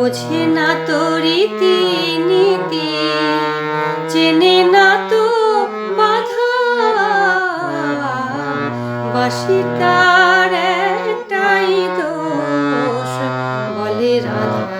বোঝে না তো রীতি নীতি চেনে না তো বাধা। বাসি তার একটাই দোষ, বলে রাধা।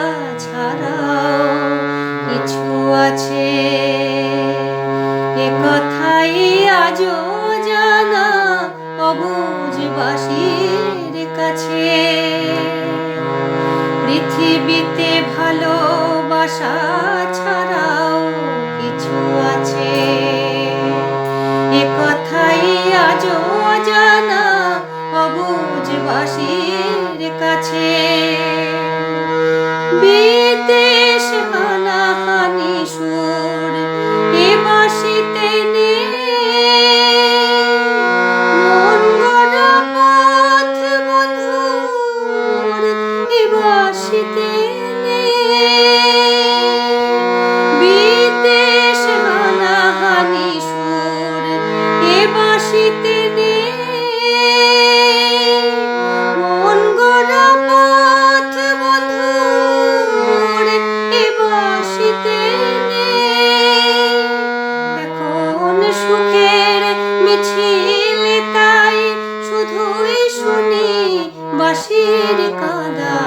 কাছে পৃথিবীতে ভালোবাসা ছাড়াও কিছু আছে। এ কথাই আজও জানা অবুঝবাসীর কাছে। বিদেশ হানাহানি সুর বাসিতে বিদেশ হানাহানি সুর এ বাসিতে সুখের মিছিল তাই শুধুই শুনি বাঁশির কাদা।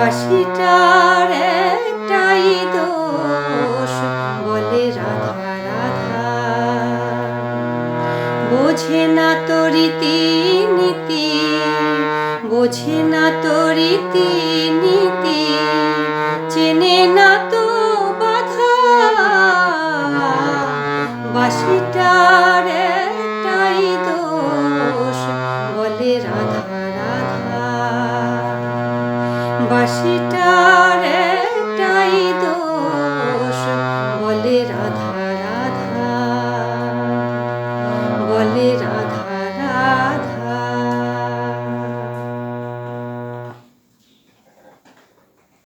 বাঁশিটার একটাই দোষ, বলে রাধা রাধা। বোঝে না তো রীতি নীতি বোঝে না তো রীতি নীতি চেনে না তো বাধা। বাসিটার